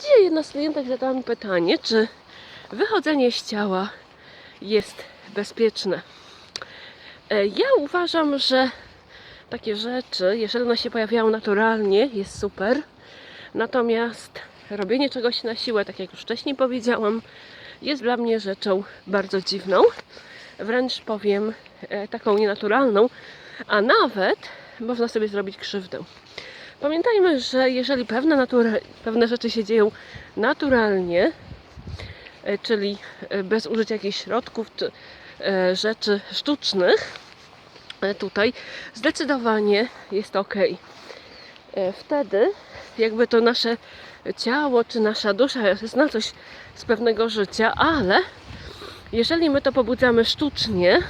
Dzisiaj jedna z klientek zadała mi pytanie, czy wychodzenie z ciała jest bezpieczne. E, Ja uważam, że takie rzeczy, jeżeli one się pojawiają naturalnie, jest super. Natomiast robienie czegoś na siłę, tak jak już wcześniej powiedziałam, jest dla mnie rzeczą bardzo dziwną. Wręcz powiem e, taką nienaturalną, a nawet można sobie zrobić krzywdę. Pamiętajmy, że jeżeli pewne, pewne rzeczy się dzieją naturalnie, e, czyli e, bez użycia jakichś środków czy e, rzeczy sztucznych, tutaj zdecydowanie jest ok. Wtedy jakby to nasze ciało czy nasza dusza zna coś z pewnego życia, ale jeżeli my to pobudzamy sztucznie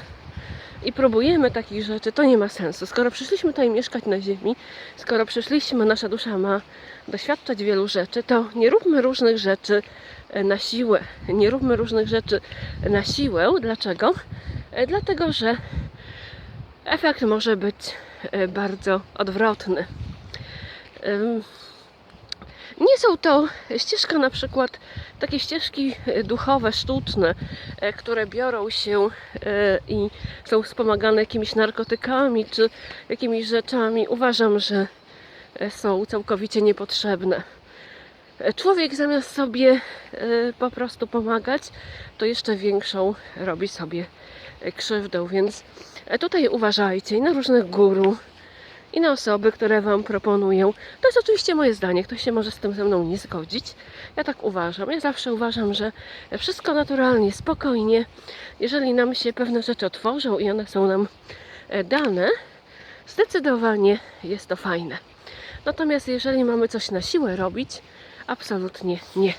i próbujemy takich rzeczy, to nie ma sensu. Skoro przyszliśmy tutaj mieszkać na ziemi, skoro przyszliśmy, nasza dusza ma doświadczać wielu rzeczy, to nie róbmy różnych rzeczy na siłę. Nie róbmy różnych rzeczy na siłę. Dlaczego? E, Dlatego, że efekt może być e, bardzo odwrotny. Nie są to ścieżka na przykład takie ścieżki e, duchowe, sztuczne, e, które biorą się e, i są wspomagane jakimiś narkotykami czy jakimiś rzeczami. Uważam, że są całkowicie niepotrzebne. Człowiek zamiast sobie po prostu pomagać, to jeszcze większą robi sobie krzywdę, więc tutaj uważajcie i na różnych guru, i na osoby, które Wam proponują. To jest oczywiście moje zdanie, ktoś się może z tym ze mną nie zgodzić. Ja tak uważam. Ja zawsze uważam, że wszystko naturalnie, spokojnie, jeżeli nam się pewne rzeczy otworzą i one są nam e, dane, zdecydowanie jest to fajne. Natomiast jeżeli mamy coś na siłę robić, absolutnie nie.